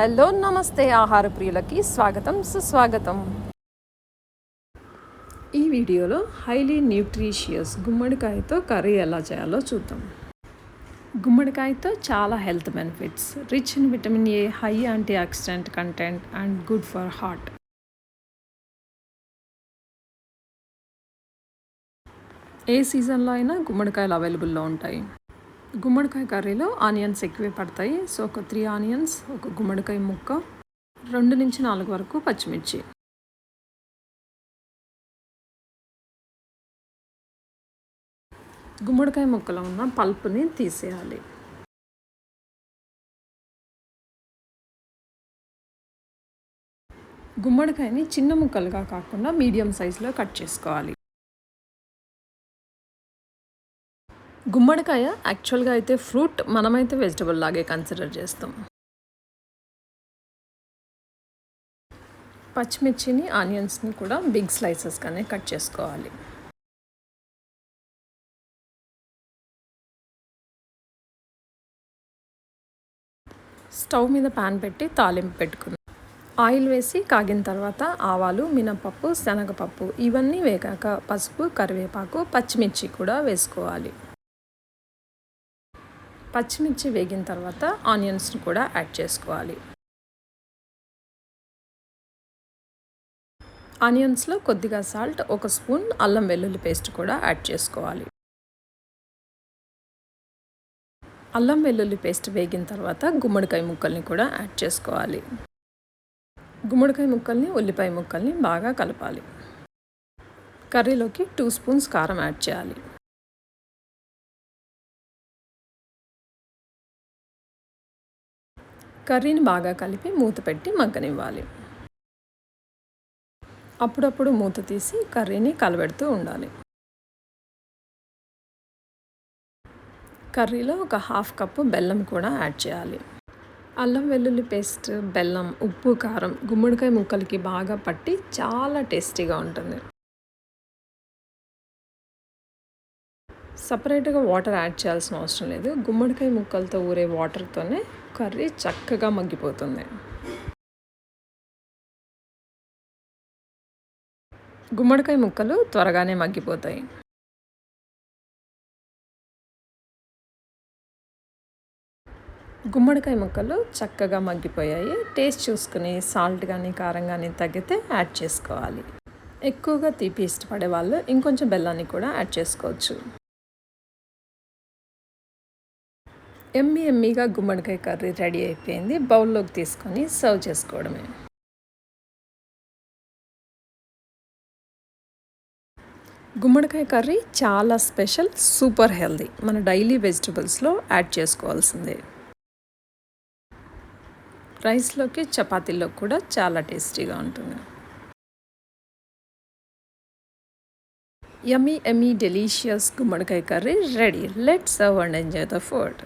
Hello నమస్తే ఆహార ప్రియులకి స్వాగతం సుస్వాగతం. ఈ వీడియోలో హైలీ న్యూట్రీషియస్ గుమ్మడికాయతో కర్రీ ఎలా చేయాలో చూద్దాం. గుమ్మడికాయతో చాలా health benefits rich in vitamin A high antioxidant content and good for heart. ఏ సీజన్లో అయినా గుమ్మడికాయలు అవైలబుల్లో ఉంటాయి. గుమ్మడికాయ కర్రీలో ఆనియన్స్ ఎక్కువే పడతాయి. సో ఒక త్రీ ఆనియన్స్ ఒక గుమ్మడికాయ ముక్క రెండు నుంచి నాలుగు వరకు పచ్చిమిర్చి. గుమ్మడికాయ ముక్కలో ఉన్న పల్పుని తీసేయాలి. గుమ్మడికాయని చిన్న ముక్కలుగా కాకుండా మీడియం సైజులో కట్ చేసుకోవాలి. గుమ్మడికాయ యాక్చువల్గా అయితే ఫ్రూట్ మనమైతే వెజిటబుల్ లాగే కన్సిడర్ చేస్తాం. పచ్చిమిర్చిని ఆనియన్స్ని కూడా బిగ్ స్లైసెస్గానే కట్ చేసుకోవాలి. స్టవ్ మీద ప్యాన్ పెట్టి తాలింపు పెట్టుకుందాం. ఆయిల్ వేసి కాగిన తర్వాత ఆవాలు మినపప్పు శనగపప్పు ఇవన్నీ వేగాక పసుపు కరివేపాకు పచ్చిమిర్చి కూడా వేసుకోవాలి. పచ్చిమిర్చి వేగిన తర్వాత ఆనియన్స్ని కూడా యాడ్ చేసుకోవాలి. ఆనియన్స్లో కొద్దిగా సాల్ట్ ఒక స్పూన్ అల్లం వెల్లుల్లి పేస్ట్ కూడా యాడ్ చేసుకోవాలి. అల్లం వెల్లుల్లి పేస్ట్ వేగిన తర్వాత గుమ్మడికాయ ముక్కల్ని కూడా యాడ్ చేసుకోవాలి. గుమ్మడికాయ ముక్కల్ని ఉల్లిపాయ ముక్కల్ని బాగా కలపాలి. కర్రీలోకి టూ స్పూన్స్ కారం యాడ్ చేయాలి. కర్రీని బాగా కలిపి మూత పెట్టి మగ్గనివ్వాలి. అప్పుడప్పుడు మూత తీసి కర్రీని కలబెడుతూ ఉండాలి. కర్రీలో ఒక హాఫ్ కప్పు బెల్లం కూడా యాడ్ చేయాలి. అల్లం వెల్లుల్లి పేస్ట్ బెల్లం ఉప్పు కారం గుమ్మడికాయ ముక్కలకి బాగా పట్టి చాలా టేస్టీగా ఉంటుంది. సపరేట్గా వాటర్ యాడ్ చేయాల్సిన అవసరం లేదు. గుమ్మడికాయ ముక్కలతో ఊరే వాటర్తోనే కర్రీ చక్కగా మగ్గిపోతుంది. గుమ్మడికాయ ముక్కలు త్వరగానే మగ్గిపోతాయి. గుమ్మడికాయ ముక్కలు చక్కగా మగ్గిపోయాయి. టేస్ట్ చూసుకుని సాల్ట్ కానీ కారం కానీ తగ్గితే యాడ్ చేసుకోవాలి. ఎక్కువగా తీపి ఇష్టపడే వాళ్ళు ఇంకొంచెం బెల్లాన్ని కూడా యాడ్ చేసుకోవచ్చు. ఎమ్మి ఎమ్మిగా గుమ్మడికాయ కర్రీ రెడీ అయిపోయింది. బౌల్లోకి తీసుకొని సర్వ్ చేసుకోవడమే. గుమ్మడికాయ కర్రీ చాలా స్పెషల్ సూపర్ హెల్దీ. మన డైలీ వెజిటబుల్స్లో యాడ్ చేసుకోవాల్సిందే. రైస్లోకి చపాతీలో కూడా చాలా టేస్టీగా ఉంటుంది. యమ్మీ ఎమ్మీ డెలీషియస్ గుమ్మడికాయ curry ready. Let serve and enjoy the food.